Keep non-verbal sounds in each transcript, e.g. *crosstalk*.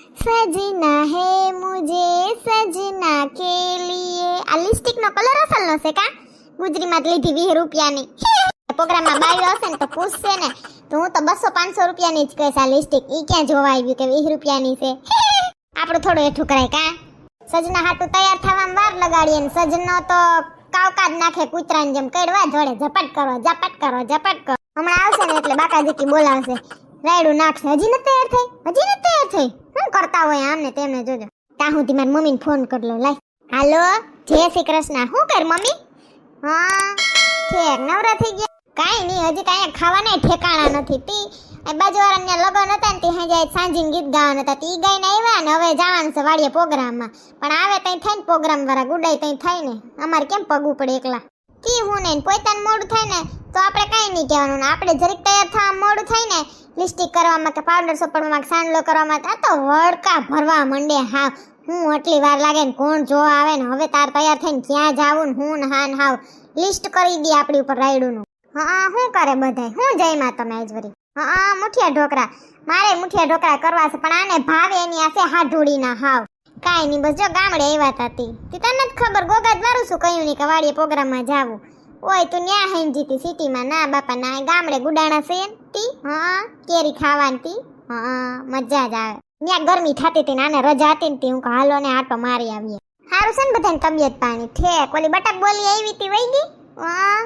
સજના હે મુજે સજના કે લીએ આ લિપસ્ટિકનો કલર અસલનો છે કા? ગુજરીમાં લીધી વીસ રૂપિયાની. *laughs* પ્રોગ્રામમાં બાયો હશે ને તો પૂછશે ને. તો હું તો બસો પાંચસો રૂપિયાની જ કહીશ આ લિપસ્ટિક એ ક્યાં જોવા આવ્યું કે વીસ રૂપિયાની છે? *laughs* આપણું થોડું એઠું કરાય કા? સજના હાટું તૈયાર થવામાં વાર લગાડીએ ને સજનો તો કાવકાજ નાખે કૂતરાની જેમ કડવા જોડે ઝપટ કરો ઝપટ કરો ઝપટ કરો. હમણાં આવશે ને એટલે બાકાજી બોલાવશે. રાયડું નાખશે હજી નથી તૈયાર થઈ? હજી નથી તૈયાર થઈ? શું કરતા હોય આમને તેમને જોજો. ત્યાં સુધી મારી મમ્મીને ફોન કરલો લાય. હાલો, જય શ્રી કૃષ્ણ. શું કર મમ્મી? હા ઠેક નવરા થઈ ગયા. કાંઈ નહીં, હજી કાંઈ ખાવાના ઠેકાણા નથી. તી એ બાજુવાળાને લગન હતા ને તે હે સાંજીને ગીત ગાવાના હતા. તી ગાઈને આવ્યા ને હવે જવાનું છે વાડીએ પ્રોગ્રામમાં. પણ આવે તઈ થાય ને પ્રોગ્રામ વાળા ગુડાઈ તઈ ને. અમારે કેમ પગવું પડે એકલા? કી હું ને પોતાનું મોડું થાય ને, તો આપણે કાંઈ નહીં કહેવાનું. ને આપણે જરીક તૈયાર થવા મોડું થાય ને લિપસ્ટિક કરવામાં કે પાવડર સોપડવામાં કે સાંડલો કરવામાં, આ તો વડકા ભરવા માંડે હા હું આટલી વાર લાગે ને કોણ જોવા આવે ને, હવે તાર તૈયાર થઈને ક્યાં જાવું ને હું ને હા ને હાવ. લિસ્ટ કરી દી આપણી ઉપર રાયડુનું. હા, શું કરે બધાય? હું જઈમાં તમે આજ વરી હા, મુઠિયા ઢોકરા મારે મુઠિયા ઢોકરા કરવા છે, પણ આને ભાવે એની આસે હાઢોડીના હાવ. કાંઈ નહીં, બસ જો ગામડે આવ્યા તા તી. તને જ ખબર, ગોગા જ શું કહ્યું નહીં કે વાડીએ પ્રોગ્રામમાં જાવું. ઓય, તું ન્યા હેન જીતી સિટીમાં. ના, બાપા, ના ગામડે ગુડાણા છે તી? હા, કેરી ખાવાની તી? હા, મજા જ આવે. ન્યા ગરમી થતી હતી આને રજા હતી ને તી. હું હાલો ને આટો મારી આવીએ. સારું છે ને બધાની તબિયત પાણી? ઠેક, ઓલી બટક બોલી આવી તી વહી ગઈ? હા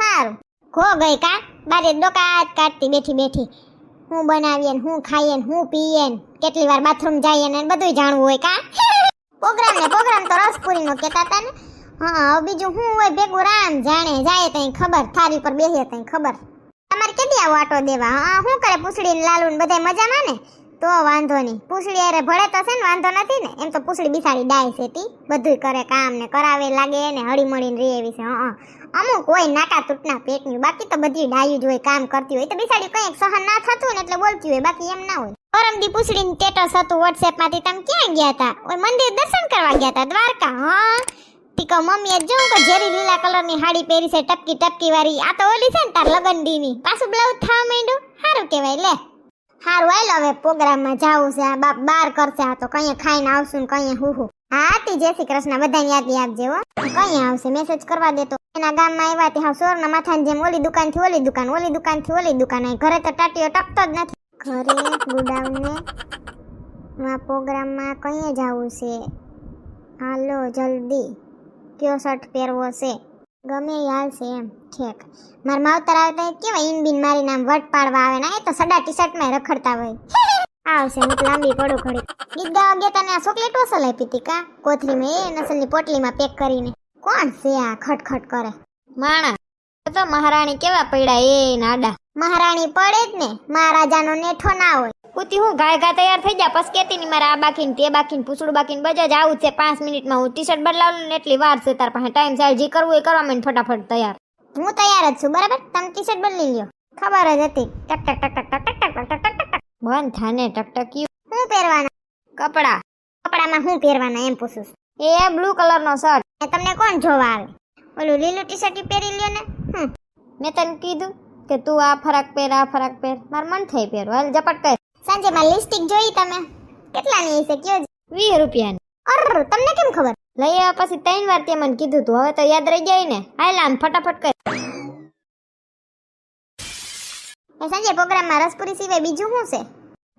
સારું ખો ગઈ કા? બારે ડોકા જ કાઢતી બેઠી બેઠી. હું બનાવીએ ને હું ખાઈએ ને હું પીએ ને કેટલી વાર બાથરૂમ જઈએ ને બધું જાણવું હોય કા? *laughs* પ્રોગ્રામ ને પ્રોગ્રામ તો રસપુરી નો કહેતા હતા ને. હા બીજું હું હોય ભેગું રામ જાણે, જાય તઈ ખબર, થારી પર બેસીએ તઈ ખબર. તમારે કેદી આવો આટો દેવા? હા શું કરે પૂછડી ને લાલુ ને બધાય મજામાં ને તો વાંધો નહીં. પૂછડી અરે ભળે તો છે ને, વાંધો નથી ને. એમ તો પૂછડી બિસાડી ડાય છે તી. બધુંય કરે, કામ ને કરાવે લાગે ને હળી મળીને રહે એવી છે. હા. અમુક હોય નાકા તૂટના પેટની, બાકી તો બધી ડાયું જ હોય, કામ કરતી હોય. તો બિસાડી કંઈક સહન ના થતું ને એટલે બોલતી હોય, બાકી એમ ના હોય. પરમદી પૂછડીને સ્ટેટસ હતું WhatsApp માંથી, તમે ક્યાં ગયા હતા? ઓય, મંદિર દર્શન કરવા ગયા હતા, દ્વારકા, હા? ટીકો મમ્મીએ જો કે જેરી લીલા કલરની હાડી પહેરી છે, ટપકી ટપકી વાળી. આ તો ઓલી છે ને તાર લગનડીની પાછું બ્લાઉઝ થવા માંડ્યું? સારું કહેવાય, લે. હારું, હાલ હવે પ્રોગ્રામમાં જાવું છે, આ બાપ બાર કરશે, આ તો કઈ ખાઈને આવશું ને કઈ હું હું. હા તી જય શ્રી કૃષ્ણ, બધાને યાદી આપજે હો કઈ આવશે મેસેજ કરવા દેતો એના ગામમાં આવ્યા તે હાવ સોરના માથાની જેમ ઓલી દુકાનથી ઓલી દુકાન ઓલી દુકાનથી ઓલી દુકાન. અહીં ઘરે તો ટાટીઓ ટકતો જ નથી. ઘરે ગુડાઉનને માં પ્રોગ્રામમાં કઈ જવું છે? હાલો, જલ્દી. કયો શર્ટ પહેરવો છે? ગમે હાલશે એમ, ઠેક. મારા માવતર આવે તો કેવા ઇન બિન મારી નામ વટ પાડવા આવે ને એ તો સડા ટી શર્ટમાં રખડતા હોય. આવશે, હું લાંબી પડું ઘડી ગીત ગાવા ગયા તને આ ચોકલેટ વસલ આપી હતી કા? કોથળીમાં એ નસલની પોટલીમાં પેક કરીને. કોણ છે આ ખટખટ કરે? માણા તો મહારાણી કેવા પડ્યા એ નાડા. મહારાણી પડે જ ને મહારાજાનો નેઠો ના હોય. કુતી હું ગાય ગા તૈયાર થઈ જા પસ કેતી ની મારા આ બાકીને તે બાકીને પૂછડું બાકીને બજા જ આવું છે પાંચ મિનિટમાં હું ટી શર્ટ બદલાવું ને એટલી વાર છે તાર પાસે ટાઈમ સાહેબ જે કરવું એ કરવા માંડ ફટાફટ તૈયાર. હું તૈયાર જ છું બરાબર? તમે ટી શર્ટ બદલી લ્યો. ખબર જ હતી. ટક ટક ટક ટક ટક ટક ટક ટક ટક ટક. બંધ થાને ટકટક્યું. શું પહેરવાના? કપડા. કપડામાં હું પહેરવાના એમ પૂછું છું. એ બ્લુ કલર નો શર્ટ તમને કોણ જોવા આવે ઓલું લીલું ટી શર્ટ પહેરી લ્યો ને. મેં તને કીધું કે તું આ ફરાક પહેર, આ ફરાક પહેર. મારું મન થઈ પહેરો હાલ ઝપટ કર. સાંજે માં લિપસ્ટિક જોઈ તમે. કેટલાની હશે કયો વીસ રૂપિયાની. અર તમને કેમ ખબર? લઈ આવ્યા પછી ત્રણ વાર તે મને કીધું તું. હવે તો યાદ રહી જાય ને. હાલ આમ ફટાફટ કર. સાંજે પ્રોગ્રામમાં રસપુરી સિવાય બીજું શું છે?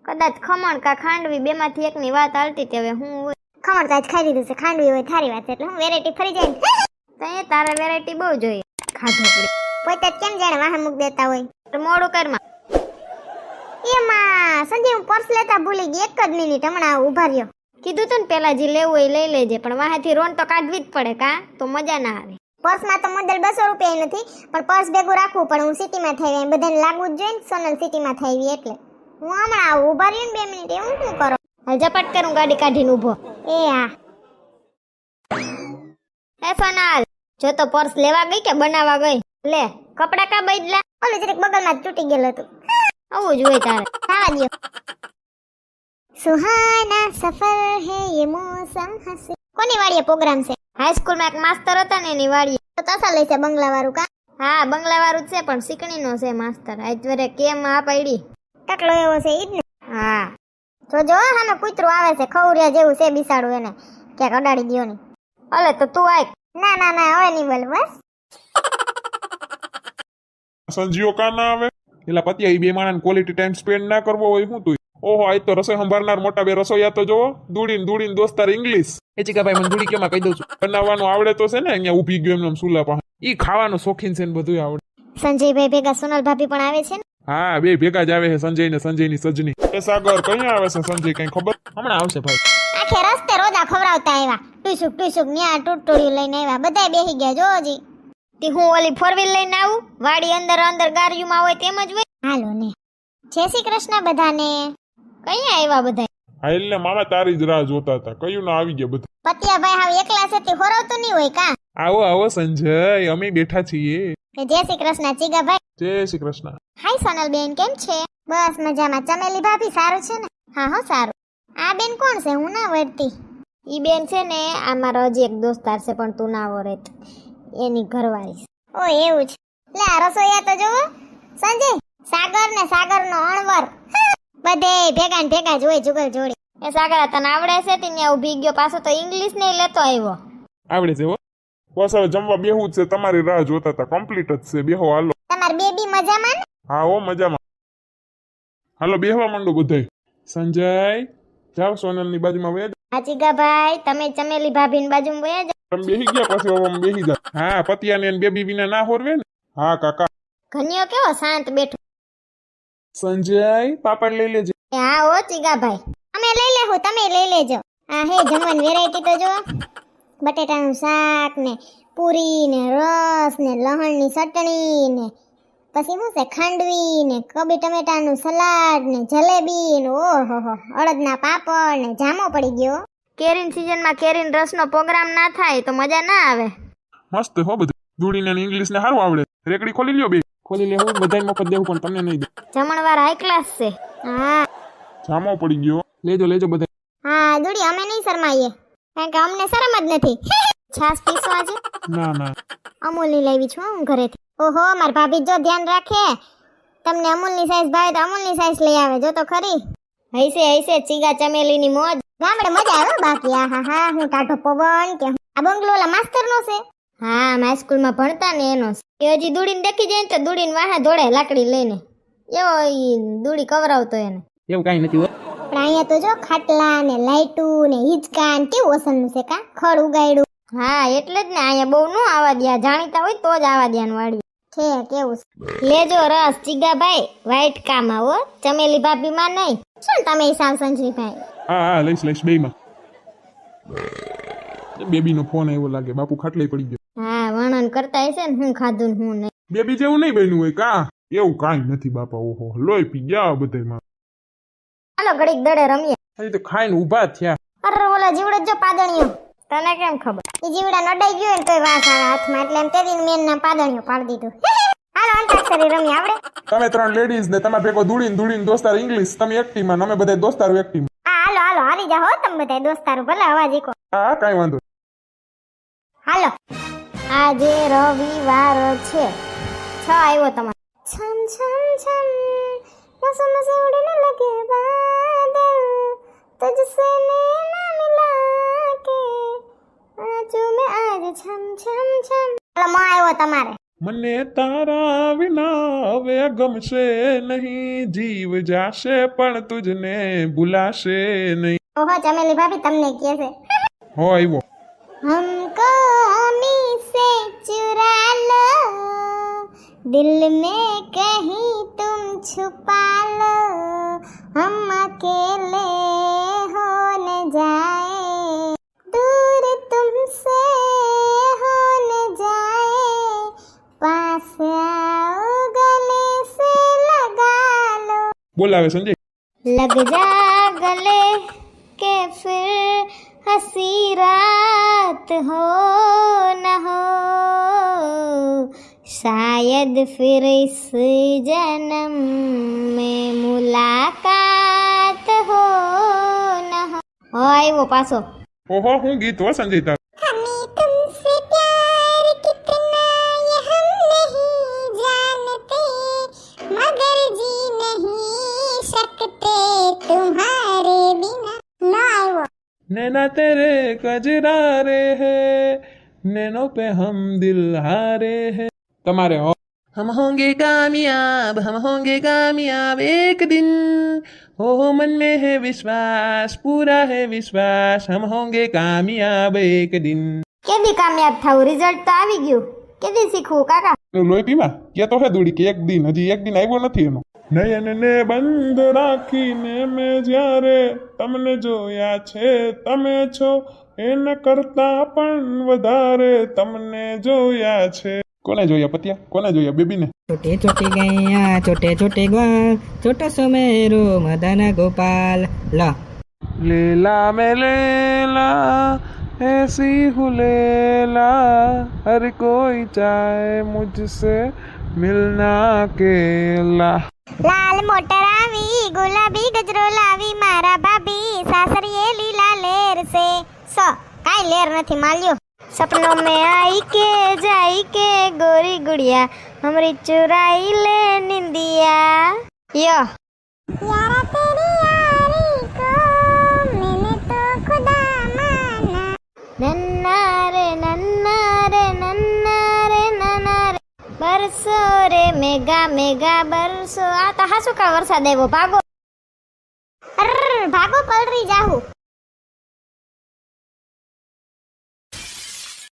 કદાચ ખમણ કા ખાંડવી, બેમાંથી એકની વાત હાલતી તે હવે હું ખમણ તો આજ ખાઈ લીધું છે. ખાંડવી હોય થારી વાત છે એટલે હું વેરાયટી ફરી જાય તો એ તારે વેરાયટી બહુ જોઈએ. ખાધો પડે. પોતે કેમ જાણે વાહન મૂક દેતા હોય? તો મોડું કરમાં એમાં સંજય હું પર્સ લેતા ભૂલી ગઈ. એક જ મિનિટ હમણાં ઊભા રહ્યો. કીધું તું ને પેલા જે લેવું હોય એ લઈ લેજે પણ વાહેથી રોન તો કાઢવી જ પડે કા? તો મજા ના આવે. પર્સમાં તો મુદ્દલ બસો રૂપિયા નથી પણ પર્સ ભેગું રાખવું પણ હું સિટીમાં થઈ બધાને લાગવું જ જોઈએ ને સોનલ સિટીમાં થઈ એટલે. હું હમણાં આવું ઊભા રહ્યો ને બે મિનિટ એવું શું કરો? હાલ ઝપટ કરું, ગાડી કાઢીને ઊભો. એ હા. એ ફનાલ, જો તો પર્સ લેવા ગઈ કે બનાવવા ગઈ? લે, કપડા કા બદલા? ઓલું જરીક બગલમાં તૂટી ગયેલું હતું. આવું જ હોય તારે. ખાવા દ્યો. સુહાના સફર હે યે મોસમ હસે કોની વાડીએ પ્રોગ્રામ છે? હાઈસ્કૂલમાં એક માસ્તર હતા ને એની વાડીએ. તો તસા લઈ છે બંગલા વાળું કા? હા બંગલા વાળું છે, પણ શીકણીનો છે માસ્તર. આજ વરે કેમ આ પડી ટકલો એવો છે ઈ ને હા તો જો સામે કૂતરું આવે છે ખવરિયા જેવું છે બિસાડું એને. ક્યાંક અડાડી દ્યો નહીં અલે તો તું આય. ના ના ના હવે નહીં બોલ બસ સંજીઓ કા ના આવે? એલા પતિ ઈ બે માણસ ક્વોલિટી ટાઈમ સ્પેન્ડ ના કરવો હોય શું તું? ઓહો આજ તો રસોઈ સંભાળનાર મોટા બે રસોઈયા તો જોવો. દૂડીન દૂડીન દોસ્તાર ઇંગ્લિશ એ ચીકાભાઈ મને દૂડી કેમાં કહી દઉં છું. બનાવવાનું આવડે તો છે ને અહીંયા ઊભી ગયો એમને સુલા પાસે. ઈ ખાવાનું શોખીન છે ને બધું આવડે. સંજયભાઈ ભેગા સોનલ ભાભી પણ આવે છે ને? હા બે ભેગા જ આવે છે સંજય ને સંજયની સજની. એ સાગર કઈ આવે છે સંજય કઈ ખબર? હમણાં આવશે ભાઈ. આખે રસ્તે રોજા ખવડાવતા આવ્યા. ટુસુક ટુસુક ન્યા ટૂટોડિયું લઈને આવ્યા. બધા બેસી ગયા જો. હજી તે હું ઓલી ફોર વ્હીલ લઈને આવું? વાડી અંદર અંદર ગાડીમાં હોય તેમ જ હોય? હાલો ને. જય શ્રી કૃષ્ણ બધાને. કઈ આવ્યા બધા હા એટલે મામા તારી જ રાહ જોતા હતા. કયું ના આવી ગયા બધું? પતિયાભાઈ હવે એકલા છે તે હોરવતું નહીં હોય કા? આવો આવો સંજય અમે બેઠા છીએ. જય શ્રી કૃષ્ણ ચીગાભાઈ. જય શ્રી કૃષ્ણ. હાય સોનલ બેન કેમ છે? બસ મજામાં. ચમેલી ભાભી સારું છે ને? હા હો સારું. આ બેન કોણ છે? હું ના વળતી. ઈ બેન છે ને આ મારો હજી એક દોસ્તાર છે પણ તું ના વરેત એની ઘરવાળી ઓ એવું છે. લે આ રસોઈયા તો જોવો સંજય સાગર ને સાગર નો અણવર. બધે ભેગા ને ભેગા જ હોય જુગલ જોડી. એ સાગરા તને આવડે છે તે ત્યાં ઊભી ગયો પાછો તો ઇંગ્લિશ ને લેતો આવ્યો. આવડે છે હો. બસ હવે જમવા બેહું જ છે તમારી રાહ જોતા હતા કમ્પ્લીટ જ છે. બેહો હાલો. તમાર બેબી મજામાં ને? હા હો મજામાં. હાલો બેહવા માંડો બધાય સંજય જાવ સોનલની બાજુમાં વયા જાઓ. ભાઈ તમે ચમેલી ભાભીની બાજુમાં વયા જાઓ તમે બેહી ગયા પછી ઓમ બેહી જા. હા પતિયાને ને બેબી વિના ના હોરવે ને? હા કાકા. ઘનિયો કેવો શાંત બેઠો. સંજય પાપડ લઈ લેજે. હા ઓ ચીગાભાઈ. અમે લઈ લેવું તમે લઈ લેજો. આ હે જમવાની વેરાયટી તો જો બટેટાનું શાક ને પૂરી ને રસ ને લહણની ચટણી ને પછી શું છે ખાંડવી ને કબી ટમેટાનું સલાડ ને જલેબી ને ઓહો હો અડદના પાપડ ને જામો પડી ગયો. કેરીન સિઝનમાં કેરીન રસનો પ્રોગ્રામ ના થાય તો મજા ના આવે. મસ્ત હો બધું. દૂડીને ઇંગ્લિશ ને સારું આવડે. રેકડી ખોલી લ્યો બે. ખોલી લેવું બધાય મફત દેવું પણ તમને નહીં દે. જમણવાર હાઈ ક્લાસ છે. હા. જામો પડી ગયો. લેજો લેજો બધા હા દુડી અમે નહીં શરમાઈએ. કારણ કે અમને શરમ જ નથી. છાસ પીસો આજે ના ના. અમૂલની લાવી છું હું ઘરેથી. ઓહો માર ભાભી જો ધ્યાન રાખે. તમને અમૂલની સાઈઝ ભાવે તો અમૂલની સાઈઝ લઈ આવે જો તો ખરી. હૈસે હૈસે ચીગા ચમેલીની મોજ. ગામડે મજા આવે બાકી. આ હા હા હું કાઢો પવન કે આ બંગલો ઓલા માસ્તર નો છે. હા મારી સ્કૂલમાં ભણતા ને એનો. એ હજી દૂડીને દેખી જાય ને તો દૂડીને વાહે દોડે લાકડી લઈને. એવો ઈ દૂડી કવરાવતો એને. એવું કાંઈ નથી પણ અહીંયા તો જો ખાટલા ને લાઈટું ને હિંચકા ને કેવું અસલનું છે કા? ખડ ઉગાડ્યું હા એટલે જ ને અહીંયા બહુ નું આવા દ્યા. જાણીતા હોય તો જ આવા દ્યાનું વાળ્યું છે કેવું છે? લેજો રસ ચીગાભાઈ. વાઈટ કામાં હો. ચમેલી ભાભીમાં નહીં. શું તમે હિસાબ સંજયભાઈ હા હા લઈશ લઈશ બેયમાં. બેબીનો ફોન આવ્યો લાગે. બાપુ ખાટલે પડી ગયો. કરતા હશે ને હું ખાધું ને હું નહીં. બેબી જેવું નહીં બન્યું હોય કા? એવું કાંઈ નથી બાપા ઓહો લોહી પી ગયા બધાયમાં. ચાલો ઘડીક દડે રમીએ. હજી તો ખાઈને ઊભા થયા. અરે ઓલા જીવડે જો પાદણીઓ તને કેમ ખબર? એ જીવડા નડાઈ ગયો ને તોય વાસ આવે હાથમાં એટલે એમ તેદી મેન ના પાદણીઓ પાડી દીધું. હાલો અંતાક્ષરી રમી આવડે. તમે ત્રણ લેડીઝ ને તમે ભેગો ધૂળીને ધૂળીને દોસ્તાર ઇંગ્લિશ તમે એક ટીમમાં ને અમે બધા દોસ્તાર એક ટીમ હા હાલો હાલો હારી જાઓ તમે બધા દોસ્તારો ભલે અવાજ એકો હા કાઈ વાંધો. હાલો. આજે રવિવાર છે. છ આવ્યો તમારો. છમ છમ છમ મોસમ સે ઉડને લગે બાદલ તજસે ના મિલા કે આજુ મે આજ છમ છમ છમ. લમો આવ્યો તમારે. મને તારા વિના હવે ગમશે નહીં. જીવ જાશે પણ તુજને ભૂલાશે નહીં. ઓહો ચમેલી ભાભી તમને કહે છે. હો આવ્યો. હમકો चुरा लो दिल में कहीं तुम छुपा लो हम अकेले हो न जाए दूर तुमसे हो न जाए पास आओ गले से लगा लो बोला संजय लग जा गले के फिर हसीरा रात हो न हो शायद फिर इस जन्म में मुलाकात हो न हो हो આવ્યો પાછો ઓહો હું ગીત હો સંજય नैना तेरे कजरारे है नैनो पे हम दिल हारे है તમારે હો हम होंगे कामयाब हम होंगे कामयाब एक दिन हो मन में है विश्वास पूरा है विश्वास हम होंगे कामयाब एक दिन કેદી કામયાબ થાવું રિઝલ્ટ તો આવી ગયું કેદી શીખવું કાકા લોહી પીવા કે તો હે દોડી કે એક દિન હજી એક દિન આવ્યો નથી એનો નયનને બંધ રાખીને મેં જ્યારે તમને જોયા છે તમે છો એના કરતા પણ વધારે તમને જોયા છે કોને જોયા પતિયા કોને જોયા બેબીને छोटे छोटे गैया छोटे छोटे ग्वाल छोटा सा मेरो मदन गोपाल ला लेला में लेला ऐसी हूँ लेला हर कोई चाहे मुझसे मिलना केला લાલ મોટર આવી ગુલાબી ગજરો લાવી મારા ભાભી સાસરીએ લીલા લેર સે સ કાઈ લેર નથી માલ્યો. સપનો મે આઈ કે જાઈ કે ગોરી ગુડિયા હમરી ચુરાઈ લે નિંદિયા. યો. યારા તેરી યારી કો મેને તો ખુદા માના. નન્ના રે નન્ના. બરસો રે મેગા મેગા બરસો. આ તો હાસુ કા વરસાદ આવ્યો? ભાગો. અર્ર, ભાગો પલરી જાહુ.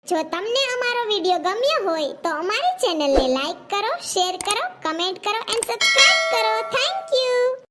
જો તમને અમારો વિડિયો ગમ્યો હોય તો અમારી ચેનલને લાઈક કરો શેર કરો કમેન્ટ કરો એન્ડ સબસ્ક્રાઇબ કરો. Thank you